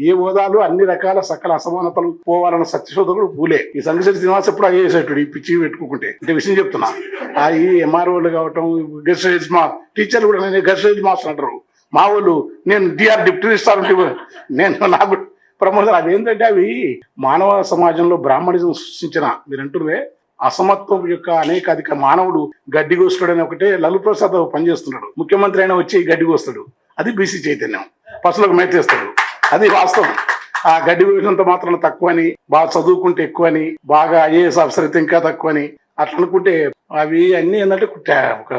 ఏ హోదాలు అన్ని రకాల సకల అసమానతలు పోవాలన్న సత్యశోధకుడు పూలే ఈ సంగశెట్టి శ్రీనివాస్ ఎప్పుడు అయ్యేసేటుడు ఈ పిచ్చి పెట్టుకుంటే. అంటే విషయం చెప్తున్నా. ఆ ఈ ఎంఆర్ఓలు కావటం గెస్ట్ మా టీచర్లు కూడా నేను గెస్ట్ మాస్టర్ అంటారు. మా వాళ్ళు నేను డిఆర్ డిప్యూటీ ఇస్తాను నేను నాకు ప్రమోదం అదేంటంటే అవి మానవ సమాజంలో బ్రాహ్మణిజం సృష్టించిన. మీరు అంటున్నారే అసమత్వం యొక్క అనేక అధిక మానవుడు గడ్డి కోస్తాడు అని ఒకటే లలు ప్రసాద్ పనిచేస్తున్నాడు. ముఖ్యమంత్రి అయినా వచ్చి గడ్డి కోస్తాడు. అది బీసీ చైతన్యం. పసులకు మేతేస్తాడు అది వాస్తవం. ఆ గడ్డి వేసినంత మాత్రం తక్కువని బాగా చదువుకుంటే ఎక్కువని బాగా ఐఏఎస్ ఆఫీసర్ అయితే ఇంకా తక్కువని అట్లా అనుకుంటే అవి అన్ని ఏంటంటే ఒక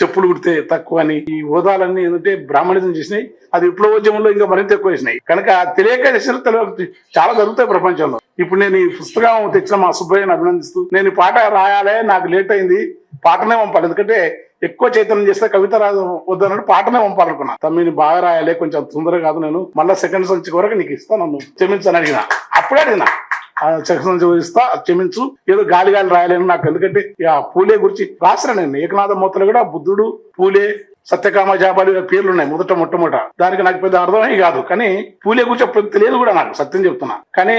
చెప్పులు కుడితే తక్కువ అని ఈ హోదాలన్నీ ఏంటంటే బ్రాహ్మణిజం చేసినాయి. అది విప్లవోద్యమంలో ఇంకా మరింత ఎక్కువ చేసినాయి కనుక తెలియక చేసిన తెలియదు చాలా జరుగుతాయి ప్రపంచంలో. ఇప్పుడు నేను ఈ పుస్తకం తెచ్చిన మా సుబ్బయ్యని అభినందిస్తూ నేను పాట రాయాలే నాకు లేట్ అయింది పాటనే పంపాలి. ఎందుకంటే ఎక్కువ చైతన్యం చేస్తే కవిత రాదు వద్దన్నట్టు పాటనే పంపాలనుకున్నా. తమ్మిని బాగా రాయాలి కొంచెం తొందర కాదు నేను. మళ్ళీ సెకండ్ సంచి వరకు నీకు ఇస్తాను నన్ను. క్షమించని అడిగిన. అప్పుడే అడిగిన. ఆ చూపిస్తా క్షమించు. ఏదో గాలి గాలి రాయలేను నాకు ఎందుకంటే పూలే గురించి రాసిన నేను. ఏకనాథ మూతలు కూడా బుద్ధుడు పూలే సత్యకామ జాబాలు పేర్లు ఉన్నాయి మొదట మొట్టమొదట. దానికి నాకు పెద్ద అర్థమే కాదు. కానీ పూలే గురించి అప్పుడు తెలియదు కూడా నాకు సత్యం చెప్తున్నా. కానీ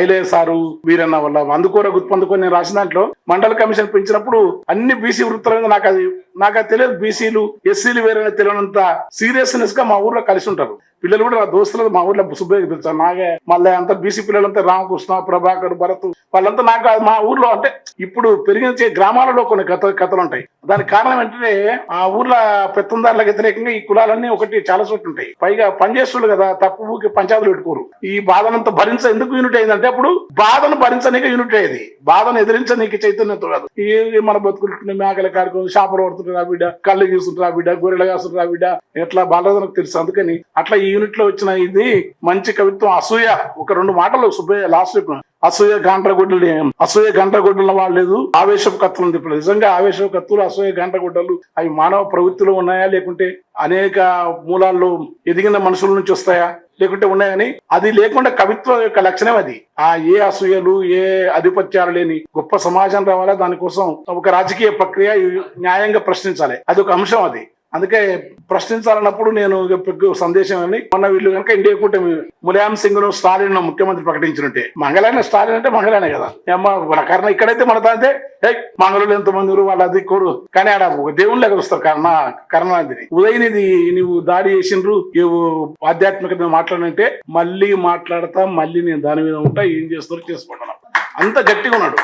ఐలే సారు వీరన్న వల్ల అందుకోర గుర్తుపందుకొని నేను రాసిన దాంట్లో మండల కమిషన్ పెంచినప్పుడు అన్ని బీసీ వృత్తుల మీద నాకు అది నాకు అది తెలియదు. బీసీలు ఎస్సీలు వేరే తెలియనంత సీరియస్నెస్గా మా ఊర్లో కలిసి ఉంటారు. పిల్లలు కూడా నా దోస్తులు మా ఊర్లో సుబ్బయ్య తెలుసా నాగే మళ్ళీ అంతా బీసీ పిల్లలంతా రామకృష్ణ ప్రభాకర్ భరత్ వాళ్ళంతా నాకు మా ఊర్లో అంటే ఇప్పుడు పెరిగిన గ్రామాలలో కొన్ని కథ కథలు ఉంటాయి దానికి కారణం ఏంటంటే ఆ ఊర్లో పెత్తందారులకు వ్యతిరేకంగా ఈ కులాలన్నీ ఒకటి చాలా చోట్ల ఉంటాయి. పైగా పనిచేస్తున్నారు కదా తప్పు ఊరికి పంచాయతీలు పెట్టుకోరు. ఈ బాధనంతా భరించ ఎందుకు యూనిట్ అయిందంటే అప్పుడు బాధను భరించనీకి యూనిట్ అయ్యేది. బాధను ఎదిరించనీకి చైతన్యంతో కాదు. ఈ మన బతుకులు మేకల కార్యక్రమం షాపులు పడుతుంటారు బిడ్డ కళ్ళు గీస్తుంటారు బిడ్డ గొర్రెలు కాస్తుంటారు బిడ్డ. ఎట్లా బాధలకు తెలుసు. అందుకని అట్లా ఈ యూనిట్లో వచ్చిన ఇది మంచి కవిత్వం అసూయ. ఒక రెండు మాటలు సుబ్బయ్య లాస్ట్ చెప్పిన అసూయ గంటగుడ్డలు అసూయ గంటగుడ్డలు వాడలేదు లేదు. ఆవేశపు కత్తులు ఉంది ఇప్పుడు. నిజంగా ఆవేశపు కత్తులు అసూయ గంటగుడ్డలు అవి మానవ ప్రవృత్తిలో ఉన్నాయా? లేకుంటే అనేక మూలాల్లో ఎదిగిన మనుషుల నుంచి వస్తాయా? లేకుంటే ఉన్నాయని? అది లేకుండా కవిత్వం యొక్క లక్షణం అది. ఆ ఏ అసూయలు ఏ ఆధిపత్యాలు లేని గొప్ప సమాజం రావాలా? దానికోసం ఒక రాజకీయ ప్రక్రియ న్యాయంగా ప్రశ్నించాలి. అది ఒక అంశం అది. అందుకే ప్రశ్నించాలన్నప్పుడు నేను సందేశం అని మొన్న వీళ్ళు కనుక ఇండియా కూటమి ములాయం సింగ్ను స్టాలిన్ ముఖ్యమంత్రి ప్రకటించినట్టే. మంగళాయన స్టాలిన్ అంటే మంగళాయనే కదా. ఏమ్మా మన కారణం ఇక్కడైతే మన తాంతే మంగళూరు ఎంతమంది మంది వాళ్ళు అది కోరు. కానీ ఆడ ఒక దేవుని లెక్క వస్తారు కర్ణ కరుణానిధిని ఉదయనిధి నువ్వు దాడి చేసిండ్రు నువ్వు ఆధ్యాత్మికత మాట్లాడంటే మళ్ళీ మాట్లాడతా మళ్ళీ నేను దాని మీద ఉంటా ఏం చేస్తారో చేసుకుంటాను. అంత గట్టిగా ఉన్నాడు.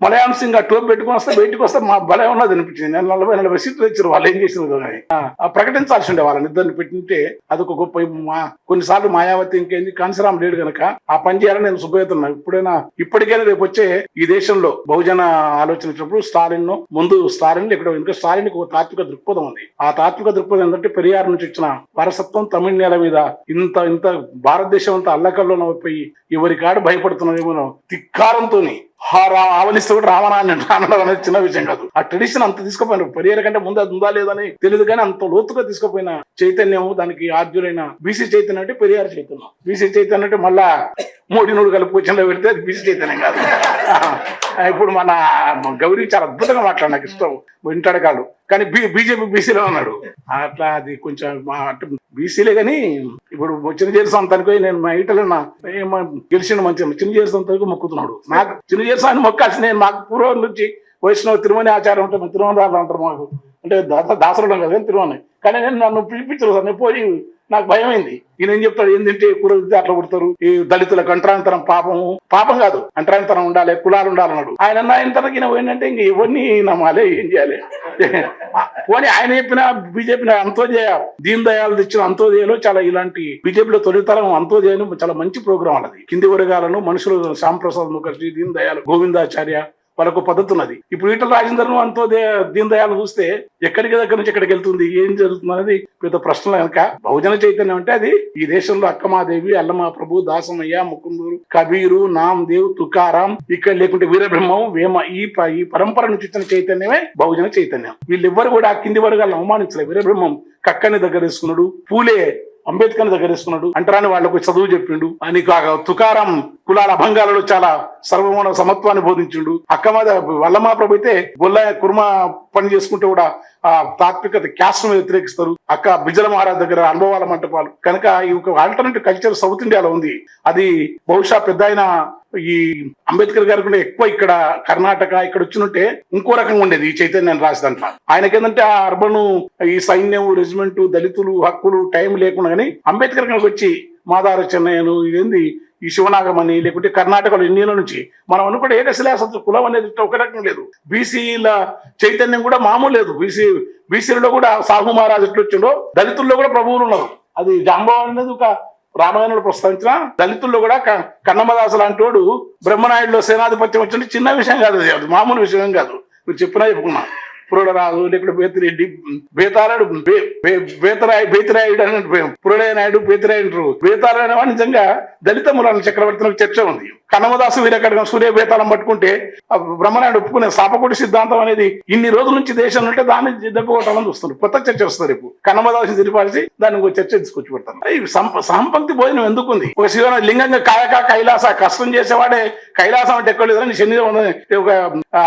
మలయాళం సింగ్ ఆ టోప్ పెట్టుకుని వస్తే బయటకు వస్తే మా భలే ఉన్నది అనిపించింది. నేను నలభై నలభై సీట్లు ఇచ్చారు వాళ్ళు ఏం చేసినారు కానీ. ఆ, ప్రకటించాల్సి ఉండే వాళ్ళని ఇద్దరిని పెట్టింటే అదొక గొప్ప మా కొన్నిసార్లు మాయావతి ఇంకేంది కాంశరామ్ లేడు గనక ఆ పని చేయాలని నేను శుభ్రతున్నా ఇప్పుడైనా ఇప్పటికైనా రేపు వచ్చే ఈ దేశంలో బహుజన ఆలోచన వచ్చినప్పుడు స్టాలిన్ను ముందు స్టాలిన్ ఇక్కడ ఇంకా స్టాలిన్ ఒక తాత్విక దృక్పథం ఉంది. ఆ తాత్విక దృక్పథం ఏంటంటే పెరియార్ నుంచి వచ్చిన వారసత్వం తమిళ నేల మీద ఇంత ఇంత భారతదేశం అంతా అల్లకల్లో పోయి ఎవరి కాడు భయపడుతున్నారేమో తిక్కారంతో ఆవలిస్తే కూడా రామనాన్ని అనడం అనేది చిన్న విషయం కాదు. ఆ ట్రెడిషన్ అంత తీసుకుపోయినారు పెరియార్ కంటే ముందు అది ఉందా లేదని తెలియదు కానీ అంత లోతుగా తీసుకుపోయిన చైతన్యం దానికి ఆద్యులైన బీసీ చైతన్యం అంటే పెరియార్ చైతన్యం. బీసీ చైతన్యం అంటే మళ్ళా మోడీ నూడు కలిపి కూర్చొని పెడితే అది బీసీ చైతన్యం కాదు. ఇప్పుడు మన గౌరీ చాలా అద్భుతంగా మాట్లాడు నాకు ఇష్టం. వింటాడు కాదు కానీ బీ బీజేపీ బీసీలో ఉన్నాడు. అట్లా అది కొంచెం అంటే బీసీలే కానీ ఇప్పుడు చిన్న చేరు సంతానికి నేను మా ఇటలో ఏమో గెలిచిన మంచి చిన్న చేరు సంతానికి మొక్కుతున్నాడు. నాకు చిన్న చేరు సాని మొక్కాల్సి నేను మాకు పూర్వం నుంచి వైష్ణవ తిరుమల ఆచారం ఉంటుంది తిరుమల అంటారు మాకు. అంటే దాస దాసరుడం కదా తిరుమల కానీ నేను నన్ను పిలిపించరు సార్ నేను పోయి నాకు భయం అయింది ఈయన ఏం చెప్తాడు? ఏంటంటే కూర అట్లా కొడతారు? ఈ దళితులకు అంటరాంతరం పాపము. పాపం కాదు అంటరాంతరం ఉండాలి కులాలు ఉండాలన్నాడు ఆయన ఆయన తనకి ఏంటంటే ఇంక ఇవన్నీ నమ్మాలి ఏం చేయాలి? పోనీ ఆయన చెప్పిన బీజేపీ అంత్యోదయ దీన్ దయాలు తెచ్చిన అంత్యోదయలో చాలా ఇలాంటి బీజేపీలో తొలితరం అంత్యోదయం చాలా మంచి ప్రోగ్రాం అన్నది. కింది వర్గాలను మనుషులు శ్యాంప్రసాద్ ముఖర్జీ దీన్ దయాలు గోవిందాచార్య వాళ్ళకు పద్ధతి ఉన్నది. ఇప్పుడు ఈటల రాజేందర్ అంతో దీని దయాలు చూస్తే ఎక్కడికి దగ్గర నుంచి ఎక్కడికి వెళ్తుంది? ఏం జరుగుతుంది అనేది పెద్ద ప్రశ్న కనుక బహుజన చైతన్యం అంటే అది ఈ దేశంలో అక్కమాదేవి అల్లమా ప్రభు దాసమయ్య ముకుందూరు కబీరు నామదేవ్ తుకారాం ఇక్కడ లేకుంటే వీరబ్రహ్మం వేమ ఈ ప- ఈ పరంపర నుంచి వచ్చిన చైతన్యమే బహుజన చైతన్యం. వీళ్ళెవ్వరు కూడా కింది వర్గాలను అవమానించలేదు. వీరబ్రహ్మం కక్కని దగ్గర తీసుకున్నాడు పూలే అంబేద్కర్ దగ్గరేసుకున్నాడు అంటరాని వాళ్ళకు చదువు చెప్పిండు. అని కాక తుకారం కులాల అభంగాలలో చాలా సర్వమాన సమత్వాన్ని బోధించిండు. అక్కమాద వల్లమా ప్రభు అయితే బొల్ల కుర్మ పని చేసుకుంటే కూడా ఆ తాత్వికత క్యాస్ట్ను వ్యతిరేకిస్తారు. అక్క బిజల మహారాజ్ దగ్గర అనుభవాల మంటపాలు. కనుక ఈ ఒక ఆల్టర్నేటివ్ కల్చర్ సౌత్ ఇండియాలో ఉంది. అది బహుశా పెద్ద ఆయన ఈ అంబేద్కర్ గారి కూడా ఎక్కువ ఇక్కడ కర్ణాటక ఇక్కడ వచ్చినట్టే ఇంకో రకంగా ఉండేది ఈ చైతన్యం రాసి దాంట్లో. ఆయనకి ఏంటంటే ఆ అర్బన్ ఈ సైన్యం రెజిమెంట్ దళితులు హక్కులు టైం లేకుండా కానీ అంబేద్కర్ గారికి వచ్చి మాదార చెన్నయ్యను ఇదేంది ఈ శివనాగమని లేకుంటే కర్ణాటకలో ఎన్నిల నుంచి మనం అనుకుంటే ఏకశిలాస కులం అనేది ఒక రకం లేదు. బీసీల చైతన్యం కూడా మామూలు లేదు. బీసీ బీసీలలో కూడా సాహు మహారాజు ఎట్లా వచ్చిండో దళితుల్లో కూడా ప్రభువులు ఉన్నారు. అది జాంబవాన్ అనేది ఒక రామాయణంలో ప్రస్తావించిన దళితుల్లో కూడా క- కన్నమదాసు లాంటి వాడు బ్రహ్మనాయుడులో సేనాధిపత్యం వచ్చింది. చిన్న విషయం కాదు అది అది మామూలు విషయం కాదు. మీరు చెప్పినా చెప్పుకున్నా. పురుడరాజు లేకుంటే బేతిరెడ్డి బేతారాడు బే- బేతరాయి బేతిరాయుడు అని పురుడయ్య నాయుడు బేతిరాయుడు బేతారాయణ నిజంగా దళిత మూలాల చక్రవర్తి చర్చ ఉంది. కన్నమదాసు వీరకడగం సూర్య బేతాళం పట్టుకుంటే బ్రహ్మనాయుడు ఒప్పుకునే సాపకోటి సిద్ధాంతం అనేది ఇన్ని రోజుల నుంచి దేశం ఉంటే దాన్ని దెబ్బకొట్టాలని చూస్తున్నారు. కొత్త చర్చ వస్తుంది రేపు. కన్నమదాసు తిరిపాల్సి దాన్ని ఒక చర్చ తీసుకొచ్చి పెడతాను సంపంక్తి భోజనం ఎందుకుంది? ఒక శివన లింగంగా కాయక కైలాస కష్టం చేసేవాడే కైలాసం అంటే ఎక్కడ లేదని శని ఒక ఆ,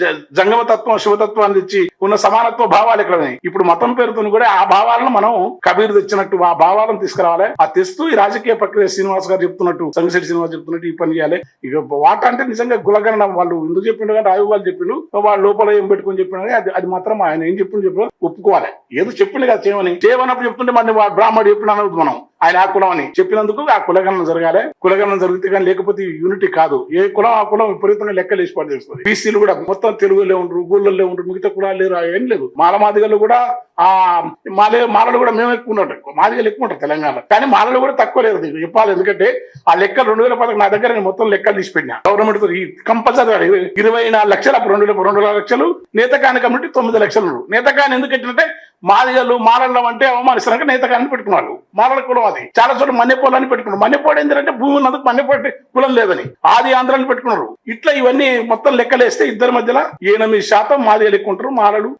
జ- జంగమ తత్వం శివతత్వాన్ని സംബന്ധിച്ച് ఉన్న సమానత్వ భావాలు ఇక్కడ ఉన్నాయి. ఇప్పుడు మతం పేరుతో కూడా ఆ భావాలను మనం కబీర్ తెచ్చినట్టు ఆ భావాలను తీసుకురావాలి. ఆ తెస్తూ ఈ రాజకీయ ప్రక్రియ శ్రీనివాస్ గారు చెప్తున్నట్టు సంగశెట్టి శ్రీనివాస్ చెప్తున్నట్టు ఈ పని చేయాలి. ఇక వాట అంటే నిజంగా గులగణం వాళ్ళు ఎందుకు చెప్పిండు కానీ రావు వాళ్ళు చెప్పిండు. వాళ్ళు లోపల ఏం పెట్టుకొని చెప్పిండు అది అది మాత్రం ఆయన ఏం చెప్పిండు చెప్పిన ఒప్పుకోవాలి. ఏదో చెప్పిండు కదా చేయమని. చేయమన్నప్పుడు చెప్తుంటే మన బ్రాహ్మడు చెప్పిన అనవద్దు మనం. ఆయన ఆ కులం అని చెప్పినందుకు ఆ కులగణన జరగాలి. కులగణన జరిగితే కానీ లేకపోతే యూనిటీ కాదు. ఏ కులం ఆ కులం విపరీతంగా లెక్కలు వేసి పడి బీసీలు కూడా మొత్తం తెలుగులో ఉండరు గూళ్ళల్లో ఉండరు మిగతా కులాలు లేరు ఏం లేదు. మాలమాదిగలు కూడా ఆ మాలే మాలలు కూడా మేము ఎక్కువ ఉంటాం మాదిగలు ఎక్కువ ఉంటారు తెలంగాణ కానీ మాలలు కూడా తక్కువ లేదు నీకు చెప్పాలి. ఎందుకంటే ఆ లెక్కలు రెండు వేల పదకొండు నా దగ్గర నేను మొత్తం లెక్కలు తీసి పెట్టినా. గవర్నమెంట్తో కంపల్సరీ ఇరవై నాలుగు లక్షలు అప్పుడు రెండు వేల రెండు వేల లక్షలు నేతకాని కమిటీ తొమ్మిది లక్షలు. నేత నేతకాని ఎందుకు ఎట్లంటే మాదిగలు మాలడం అంటే అవమానిస్తారంటే నేతకాన్ని పెట్టుకున్నారు. మాలల కులం అది. చాలా చోట్ల మన్నెపోలని పెట్టుకున్నారు. మన్నెపోడు ఏంటంటే భూమి ఉన్నందుకు మన్నెపోటి కులం లేదని. ఆది ఆంధ్రాన్ని పెట్టుకున్నారు. ఇట్లా ఇవన్నీ మొత్తం లెక్కలేస్తే ఇద్దరి మధ్యలో ఎనిమిది శాతం మాదిగలు ఎక్కువ ఉంటారు. మాలలు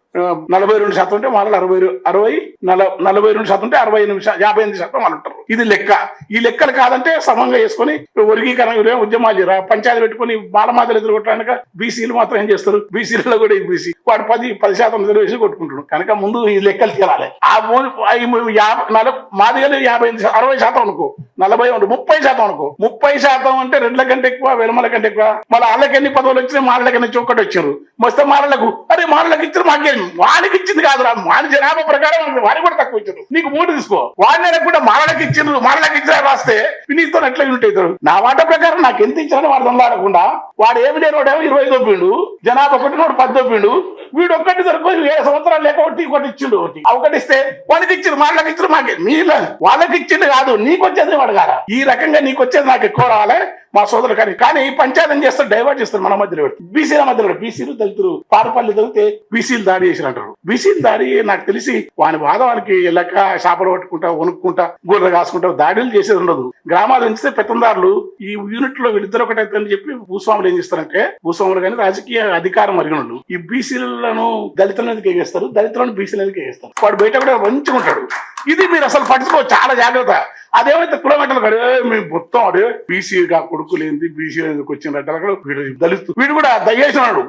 నలభై రెండు శాతం ఉంటే మాలలు అరవై అరవై నల- నలభై రెండు శాతం ఉంటే అరవై ఎనిమిది యాభై ఎనిమిది శాతం వాళ్ళు ఉంటారు. ఇది లెక్క. ఈ లెక్కలు కాదంటే సమంగా వేసుకుని వర్గీకరణ ఉద్యమాలు పంచాయతీ పెట్టుకొని బాలమాదలు ఎదుర్కొట్టడానికి బీసీలు మాత్రం ఏం చేస్తారు? బీసీలలో కూడా ఈ బీసీ. వాడు పది పది శాతం రిజర్వేషన్ కొట్టుకుంటున్నాడు. కనుక ముందు ఈ లెక్కలు తీరాలి. ఆ యాభై నలభై మాదిగలు యాభై ఎనిమిది అరవై శాతం అనుకో. నలభై ఉండు ముప్పై శాతం అనుకో. ముప్పై శాతం అంటే రెండ్ల కంటే ఎక్కువ వెలమల కంటే ఎక్కువ. మళ్ళీ వాళ్ళకి ఎన్ని పదవులు వచ్చినాయి మాలలకి ఎన్ని చొక్కటి వచ్చారు? మొత్తం మాలలకు అరే మాలలకు ఇచ్చారు మాకేం? వానికి ఇచ్చింది కాదు రా వాని జనాభా ప్రకారం ఉంది. వారికి కూడా తక్కువ ఇచ్చారు. నీకు మూడు తీసుకో. వాడిని కూడా మాలలకు ఇచ్చిండ్రు. మాలలకు ఇచ్చారు రాస్తే నీతో ఎట్లా ఉంటాయి నా వాట ప్రకారం నాకు ఎంత ఇచ్చారని వాడు దొంగలాడకుండా వాడు ఏమి లేని వాడేమో ఇరవై దొప్పిండు జనాభా ఒకటి వాడు పది దొప్పిండు వీడు ఒక్కటి సరిపోయి ఏడు సంవత్సరాలు లేక ఒకటి ఒకటి ఇచ్చిండు ఒకటి. ఒకటి ఇస్తే వాడికి ఇచ్చిండు మాటలకు ఇచ్చిండు మాకే. మీ వాళ్ళకి ఇచ్చిండు కాదు. నీకు వచ్చేది వాడు కారా ఈ రకంగా నీకు వచ్చేది నాకు ఎక్కువ రావాలి మా సోదరు కానీ. కానీ పంచాయతీ చేస్తారు డైవర్ట్ చేస్తారు మన మధ్యలో. బీసీల మధ్యలో. బీసీలు దళితులు పారపల్లి దొరికితే బీసీలు దాడి చేసిన అంటారు బీసీలు దాడి నాకు తెలిసి వాని వాదవానికి లెక్క చేపలు పట్టుకుంటా వణుక్కుంటా గోడ కాసుకుంటా దాడులు చేసేది ఉండదు. గ్రామాలు పెంచితే పెత్తందారులు ఈ యూనిట్లో వీళ్ళిద్దరు ఒకటైతే అని చెప్పి భూస్వాములు ఏం చేస్తారంటే భూస్వాములు కానీ రాజకీయ అధికారం అరిగినోళ్ళు ఈ బీసీలను దళితుల మీదకి ఎగేస్తారు దళితులను బీసీల మీదకి ఎగేస్తారు. వాడు బయట కూడా మంచిగా ఉంటాడు ఇది మీరు అసలు పట్టించుకో చాలా జాగ్రత్త. అదేమైతే కులగట్టలు కాదు. మేము మొత్తం అదే బీసీ కొడుకు కొడుకులు బీసీ ఎందుకు వచ్చిన అక్కడ వీడు దళితు వీడు కూడా దయ్యేసినాడు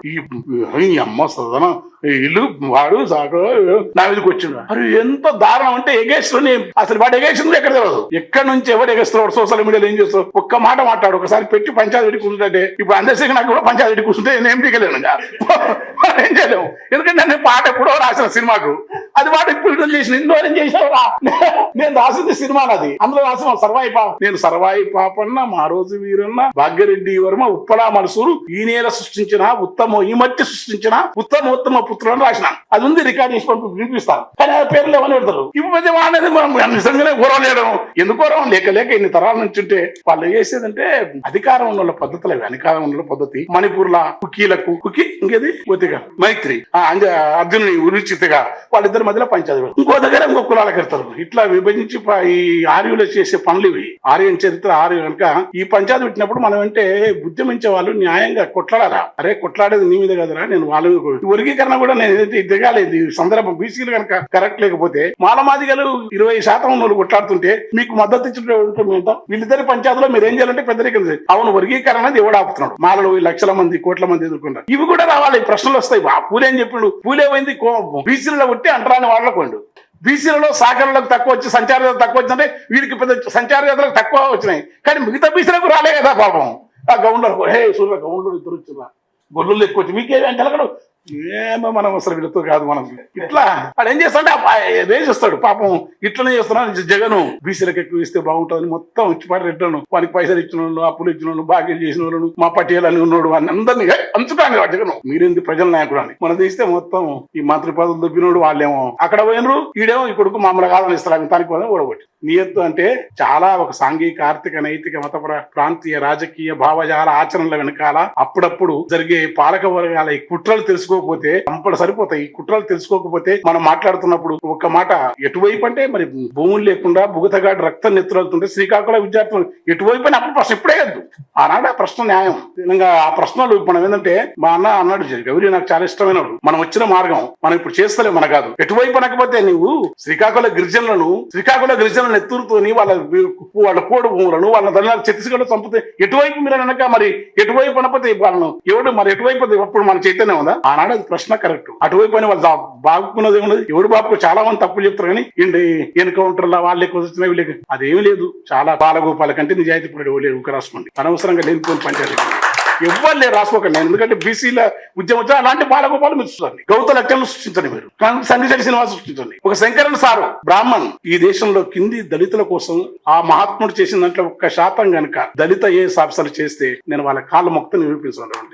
ఈ అమ్మ సదనం ఇల్లు వాడు సాకు నా మీదకి వచ్చిండు మరి ఎంత దారుణం అంటే ఎగేస్తుంది అసలు వాడు ఎగేసింది ఎక్కడ తెలియదు ఎక్కడి నుంచి ఎవరు ఎగేస్తున్నాడు? సోషల్ మీడియాలో ఏం చేస్తావు ఒక్క మాట మాట్లాడు ఒకసారి పెట్టి పంచాయతీ పెట్టి కూర్చుంటే ఇప్పుడు అందరికీ నాకు కూడా పంచాయతీ పెట్టి కూర్చుంటే నేను ఏం దిగలేను ఏం చేయలేము. ఎందుకంటే నేను పాట ఎప్పుడో రాసిన సినిమాకు. అది వాడు ఇప్పుడు చేసిన ఇందులో ఏం చేసావురా నేను రాసింది సినిమా అది అందులో రాసిన సర్వాయి పాప నేను సర్వాయి పాపన్న మా రోజు వీరన్న భాగ్యరెడ్డి వర్మ ఉప్పలా మనసూరు ఈ నేల సృష్టించిన ఉత్తమ ఈ మధ్య సృష్టించిన ఉత్తమోత్తమ పుత్రులను రాసిన. అది ఉంది రికార్డ్ చేసి పంపి వినిపిస్తాను కానీ ఆ పేర్లు ఏమని పెడతారు? ఇప్పుడు మధ్య అనేది మనం నిజంగానే గౌరవలేయడం ఎందుకు గౌరవం లేక లేక ఇన్ని తరాల నుంచి ఉంటే వాళ్ళు చేసేదంటే అధికారం ఉన్న వాళ్ళ పద్ధతులు అవి అధికారం ఉన్న పద్ధతి. మణిపూర్ లా కుకీలకు కుకి ఇంకేది? ఒతిగా మైత్రి. ఆ అర్జునుని ఉరుచితగా వాళ్ళిద్దరి మధ్యలో పంచాయతీ ఇంకో దగ్గర ఇంకో కులాలకు ఎడతారు ఇట్లా విభజించి ఈ ఆర్యులు చేసే పనులు ఇవి. ఆర్యన్ చరిత్ర ఆర్య కనుక ఈ పంచాయతీ పెట్టినప్పుడు మనం అంటే ఉద్యమించే వాళ్ళు న్యాయంగా కొట్లాడారా? అరే కొట్లాడేది నీ మీద కదరా నేను వాళ్ళ మీద వర్గీకరణ కూడా నేను ఏదైతే దిగాలేదు ఈ సందర్భం బీసీలు కనుక కరెక్ట్ లేకపోతే మాలమాదిగలు ఇరవై శాతం వాళ్ళు కొట్లాడుతుంటే మీకు మద్దతు ఇచ్చినటువంటి వీళ్ళిద్దరి పంచాయతీలో మీరు ఏం చేయాలంటే పెద్దరికం అవును వర్గీకరణ అనేది ఎవడు ఆపుతున్నాడు? మాలలో లక్షల మంది కోట్ల మంది ఎదుర్కొంటారు. ఇవి కూడా రావాలి ప్రశ్నలు వస్తాయి. పూలే అని చెప్పిండు పూలే పోయింది బీసీలలో కొట్టి అంటరాని వాళ్ళకోండు బీసీలలో సాగర్లకు తక్కువ వచ్చి సంచార జాతరకు తక్కువ వచ్చిందంటే వీరికి పెద్ద సంచార జాతరకు తక్కువ వచ్చినాయి. కానీ మిగతా బీసీలకు రాలే కదా పాపం. ఆ గౌండర్ హే సూర్య గౌండర్ ఇద్దరు వచ్చిన గొల్లు ఎక్కువ వచ్చి మీకే అంటే అక్కడ ఏమో మనం అసలు వీళ్ళతో కాదు మనం. ఇట్లా వాడు ఏం చేస్తాడు రేజ్ వస్తాడు పాపం ఇట్లనే చేస్తున్నాడు. జగను బీసీలకు ఎక్కువ ఇస్తే బాగుంటుందని మొత్తం ఇచ్చి పాడు రెడ్డను వానికి పైసలు ఇచ్చిన వాళ్ళు అప్పులు ఇచ్చిన వాళ్ళు బాగ్యం చేసిన వాళ్ళు మా పట్టేలు అని ఉన్నాడు అని అందరినీ అంచుతాను జగను. మీరేంది ప్రజల నాయకుడు అని మనం తీస్తే మొత్తం ఈ మంత్రి పదవులు దొబ్బినోడు వాళ్ళేమో. అక్కడ పోయినరు ఈడేమో ఈ కొడుకు మామూలుగా కాదని ఇస్తారు తనకి పోయిన ఓడగొట్టి. నియత్తు అంటే చాలా ఒక సాంఘిక ఆర్థిక నైతిక మతపర ప్రాంతీయ రాజకీయ భావజాల ఆచరణల వెనకాల అప్పుడప్పుడు జరిగే పాలక వర్గాల ఈ కుట్రలు తెలుసుకోకపోతే కంపలు సరిపోతాయి ఈ కుట్రలు తెలుసుకోకపోతే మనం మాట్లాడుతున్నప్పుడు ఒక మాట ఎటువైపు అంటే మరి భూములు లేకుండా బుగతగాడు రక్తం నెత్తులవుతుంటే శ్రీకాకుళం విద్యార్థులు ఎటువైపు అని అప్పుడు ప్రశ్న ఇప్పుడే వద్దు ఆనాడు ఆ ప్రశ్న న్యాయం. నిజంగా ఆ ప్రశ్నలు మనం ఏంటంటే మా అన్న అన్నాడు గౌరీ నాకు చాలా ఇష్టమైన మనం వచ్చిన మార్గం. మనం ఇప్పుడు చేస్తలే మన కాదు. ఎటువైపు అనకపోతే నువ్వు శ్రీకాకుళ గిరిజనులను శ్రీకాకుళ గిరిజనులను ఎత్తురుతోని వాళ్ళ వాళ్ళ కోడు భూములను వాళ్ళ తల్లిదండ్రులు ఛత్తీస్గఢ్ చంపితే ఎటువైపు మీరు అనక మరి ఎటువైపు అనకపోతే వాళ్ళను ఎవడు మరి ఎటువైపు అప్పుడు మన చైతన్యం ఉందా? ఆనాడు అది ప్రశ్న కరెక్ట్. అటువైపు అని వాళ్ళు బాగున్నది బాగుకున్నది ఏమున్నది బాబు చాలా మంది తప్పులు చెప్తారు కానీ ఇండి ఎన్కౌంటర్ల వాళ్ళు ఎక్కువ వచ్చినా వీళ్ళకి ఎక్కువ- అదేమీ లేదు. చాలా బాలగోపాల కంటే నిజాయితీ పడి ఎవరు రాసుకోండి. అనవసరంగా లేనిపోయిన పంచాయతీ ఎవ్వరు లేరు రాసుకోకండి. నేను ఎందుకంటే బీసీల ఉద్యమం వచ్చి అలాంటి బాలగోపాలు మీరు సృష్టించండి గౌత లక్ష్యాలను సృష్టించండి మీరు. సంగీత సినిమా సృష్టించండి. ఒక శంకరన్ సారు బ్రాహ్మణ్ ఈ దేశంలో కింది దళితుల కోసం ఆ మహాత్ముడు చేసిన దాంట్లో ఒక్క శాతం గనక దళిత ఏ ఆఫీసర్లు చేస్తే నేను వాళ్ళ కాళ్ళ మొక్త నిరూపించడం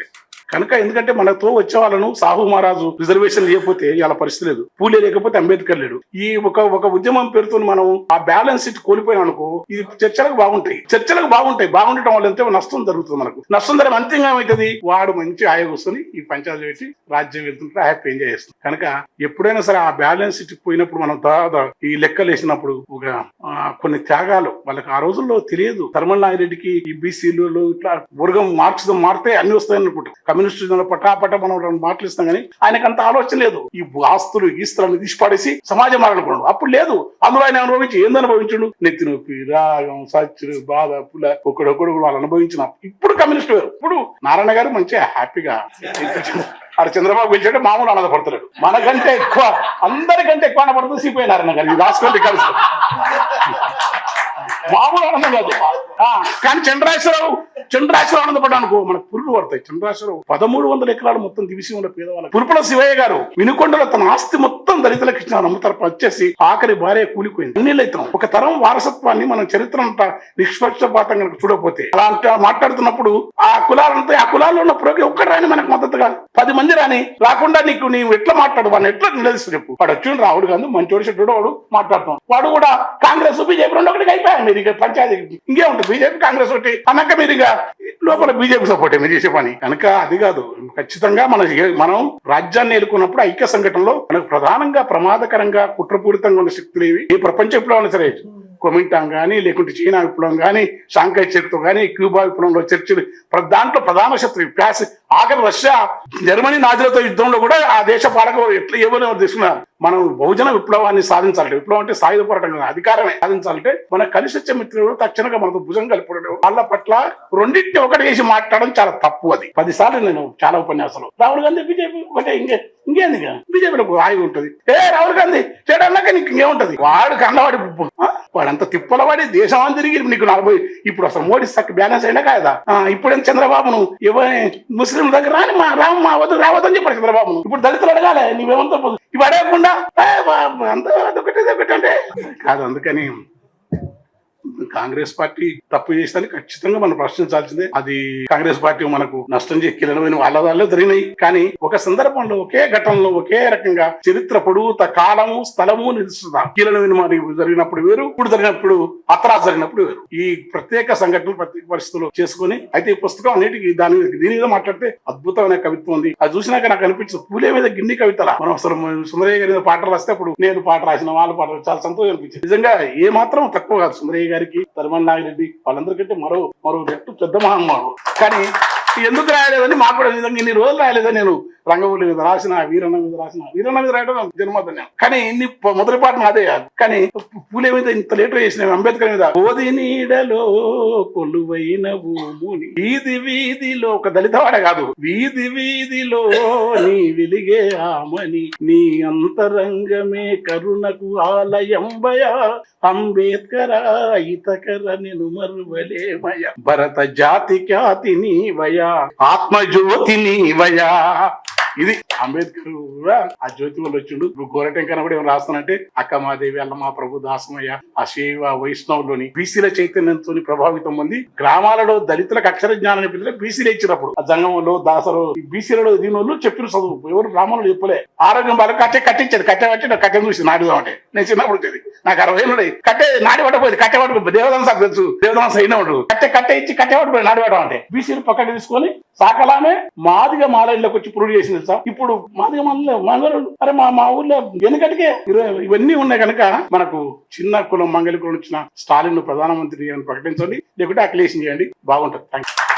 కనుక ఎందుకంటే మనతో వచ్చే వాళ్ళను సాహు మహారాజు రిజర్వేషన్ లేకపోతే ఇలా పరిస్థితి లేదు. పూలే లేకపోతే అంబేద్కర్ లేడు. ఈ ఒక ఒక ఉద్యమం పేరుతో మనం ఆ బ్యాలెన్స్ ఇట్ కోల్పోయినా అనుకో ఇది చర్చలకు బాగుంటాయి. చర్చలకు బాగుంటాయి. బాగుండటం వల్ల ఎంతో నష్టం జరుగుతుంది మనకు. నష్టం జరిగే అంతింగా ఏమవుతుంది వాడు మంచి హాయి కూర్చొని ఈ పంచాయతీ పెట్టి రాజ్యం వెళ్తుంటే హ్యాపీ ఎంజాయ్ చేస్తుంది. కనుక ఎప్పుడైనా సరే ఆ బ్యాలెన్స్ ఇట్ పోయినప్పుడు మనం దాదా ఈ లెక్కలు వేసినప్పుడు ఒక కొన్ని త్యాగాలు వాళ్ళకి ఆ రోజుల్లో తెలియదు. ధర్మల్ నాగిరెడ్డికి ఈ బీసీలు ఇట్లా వర్గం మార్క్స్ మారితే అన్ని వస్తాయని అనుకుంటారు. కమ్యూనిస్టు పటాపట మనం రెండు మాటలు ఇస్తాం కానీ ఆయనకు అంత ఆలోచన లేదు. ఈ ఆస్తులు ఈస్తులను తీసిపాడేసి సమాజం మారనుకున్నాడు. అప్పుడు లేదు. అందులో ఆయన అనుభవించి ఏంది అనుభవించుడు? నెత్తి నొప్పి రాగం సచ్చుడు బాధ పుల ఒకడొకడు వాళ్ళు అనుభవించిన ఇప్పుడు కమ్యూనిస్ట్ వేరు. ఇప్పుడు నారాయణ గారు మంచిగా హ్యాపీగా ఆడ చంద్రబాబు గెలిచాడు మామూలు ఆనందపడతాడు మనకంటే ఎక్కువ అందరికంటే ఎక్కువ ఆనందపడుతుంది సిపిఐ నారాయణ గారు. రాసుకోండి కలిసి. మామూలు ఆనందం కాదు. కానీ చంద్రాశ్వరరావు చంద్రాశ్వరరావు ఆనందపడ్డా అనుకో మనకు పురులు పడతాయి. చంద్రాశ్వరం పదమూడు వందల ఎకరాలు మొత్తం దివిసి ఉన్న పేదవాళ్ళకి. పురుపుల శివయ్య గారు వినుకొండలో తన ఆస్తి మొత్తం దళితులకు ఇచ్చిన నమ్ముతారు వచ్చేసి ఆఖరి భార్య కూలిపోయింది. అన్నిలైతాం ఒక తరం వారసత్వాన్ని మనం చరిత్ర అంతా నిష్పక్షపాతం కనుక చూడకపోతే అలా అంటే మాట్లాడుతున్నప్పుడు ఆ కులాలంతా ఆ కులాల్లో ఉన్న పురోగి ఒక్కడు రాని మనకు మద్దతుగా పది మంది రాని రాకుండా నీకు నీవు ఎట్లా మాట్లాడు వాడిని ఎట్లా నిలదీస్తూ చెప్పు. వాడు వచ్చి రావుడు కాదు మంచోడు చెట్టుడు వాడు మాట్లాడుతాం వాడు కూడా కాంగ్రెస్ బీజేపీ రెండు ఒకటి అయిపోయాయి మీరు ఇక పంచాయతీ ఇంకే ఉంటుంది. బీజేపీ కాంగ్రెస్ ఒకటి. అన్నాక మీరు ఇంకా లోపల బీజేపీ సపోర్ట్ మీరు చేసే పని? కనుక అది కాదు. ఖచ్చితంగా మన మనం రాజ్యాన్ని ఎదుర్కొన్నప్పుడు ఐక్య సంఘటనలో మనకు ప్రధానంగా ప్రమాదకరంగా కుట్రపూరితంగా ఉన్న శక్తులు ఏవి? ఏ ప్రపంచ విప్లవం సరే కొమింటాం కానీ లేకుంటే చైనా విప్లవం కానీ షాంఘై చర్చతో కానీ క్యూబా విప్లవంలో చర్చలు ప్ర- దాంట్లో ప్రధాన శత్రు ప్యాస్ ఆఖరి రష్యా జర్మనీ నాజులతో యుద్ధంలో కూడా ఆ దేశ పాలక ఎట్లా ఎవరు తీసుకున్నారు మనం బహుజన విప్లవాన్ని సాధించాలంటే విప్లవం అంటే సాయుధ పోరాటం అధికారమే సాధించాలంటే మన కలిసి వచ్చే మిత్రులు తక్షణంగా మనకు భుజం కలిపడం వాళ్ళ పట్ల రెండింటి ఒకటి వేసి మాట్లాడడం చాలా తప్పు అది. పదిసార్లు నేను చాలా ఉపన్యాసాలు. రాహుల్ గాంధీ బీజేపీ ఒకటే ఇంకే ఇంకేంది బీజేపీలో హాయి ఉంటుంది. ఏ రాహుల్ గాంధీ చేయడానికి నీకు ఇంకేముంటది వాడు కన్నవాడి వాడంతా ఆ? వాడంత తిప్పలవాడి దేశం అని తిరిగి నీకు నలభై ఇప్పుడు అసలు మోడీ సక్ బ్యాలెన్స్ అయినా కాదా? ఇప్పుడు ఏం చంద్రబాబును ఎవరి ముస్లిం దగ్గర రాని మా రామ మా వద్దు రావద్దని చెప్పాడు చంద్రబాబును. ఇప్పుడు దళితులు అడగాలి నీవేమంతా ఇవి అడగకుండా "ఏ, బా- అంత అదొకటి అంటే కాదు అందుకని కాంగ్రెస్ పార్టీ తప్పు చేస్తే ఖచ్చితంగా మనం ప్రశ్నించాల్సిందే. అది కాంగ్రెస్ పార్టీ మనకు నష్టం చేయాలని వాళ్ళ వాళ్ళే జరిగినాయి. కానీ ఒక సందర్భంలో ఒకే ఘటనలో ఒకే రకంగా చరిత్ర పొడుగుత కాలము స్థలము కీలనమైన మరి జరిగినప్పుడు వేరు ఇప్పుడు జరిగినప్పుడు అత్రా జరిగినప్పుడు వేరు. ఈ ప్రత్యేక సంఘటనలు ప్రత్యేక పరిస్థితులు చేసుకుని అయితే ఈ పుస్తకం అన్నిటికీ దాని మీద దీని మీద మాట్లాడితే అద్భుతమైన కవిత్వం ఉంది. అది చూసినాక నాకు అనిపించింది పూలే మీద గిన్ని కవితల. మనం అసలు సుందరయ్య గారి పాటలు రాస్తే అప్పుడు నేను పాట రాసిన వాళ్ళ పాటలు చాలా సంతోషం అనిపించింది. నిజంగా ఏ మాత్రం తక్కువ కాదు సుందరయ్య గారికి. రెడ్డి ధర్మన్ నాగిరెడ్డి వాళ్ళందరికంటే మరో మరో వ్యక్తి పెద్ద మహానుభావుడు. కానీ ఎందుకు రాయలేదని మాకు కూడా నిజంగా ఇన్ని రోజులు రాయలేదని నేను. రంగవల్లి మీద రాసిన వీరన్న మీద రాసిన వీరన్న మీద రాయడం నాకు కానీ ఇన్ని మొదటి పాట నాదే కాదు. కానీ పూలే మీద ఇంత లేటర్ చేసిన అంబేద్కర్ మీద. ఓది నీడలో కొలువైన భూముని వీధి వీధిలో ఒక దళితవాడ కాదు. వీధి వీధిలో నీ వెలిగే ఆమని నీ అంతరంగమే కరుణకు ఆలయంబయ అంబేద్కర ఇతకర నేను మరువలేమయ భరత జాతి ఖ్యాతి నీవయా ఆత్మజ్యోతి నీవయా ఇది అంబేద్కర్ కూడా ఆ జ్యోతి వల్ల వచ్చిండు. ఇప్పుడు గోరటెంకన కూడా ఏమైనా రాస్తానంటే అక్క మాదేవి అల్ల ప్రభు దాసమయ్య ఆ శైవ వైష్ణవులోని బీసీల చైతన్యంతో ప్రభావితం పొంది గ్రామాలలో దళితులకు అక్షర జ్ఞానాన్ని పిల్లలు బీసీలు ఇచ్చినప్పుడు ఆ జంగంలో దాసరు బీసీలలో దీని వాళ్ళు చెప్పిన చదువు ఎవరు గ్రామంలో చెప్పలే. ఆరోగ్యం బాగా కట్టే కట్టించేది కట్టే పట్టి నాకు కట్టె చూసి నాడుదాం అంటే నేను చిన్నప్పుడు వచ్చేది నాకు అరవై ఏళ్ళు కట్టే నాడి పట్టపోయింది కట్టె పట్టుకు దేవదాన సార్ తెలుసు. దేవదాన అయినా ఉండదు. కట్టె కట్టే ఇచ్చి కట్టే పట్టుకుని నాడి పడడం అంటే బీసీలు పక్కకి తీసుకొని సాకలానే మాదిగా మాలయంలోకి వచ్చి ప్రూవ్ చేసింది. తెలుసా? ఇప్పుడు మాదిగా మనలో మంగళూరు అరే మా మా ఊర్లో వెనుకటికే ఇవన్నీ ఉన్నాయి కనుక మనకు చిన్న కులం మంగళ కులం వచ్చిన స్టాలిన్ ప్రధానమంత్రి అని ప్రకటించండి. లేకుంటే అఖిలేషన్ చేయండి. బాగుంటుంది. Thank you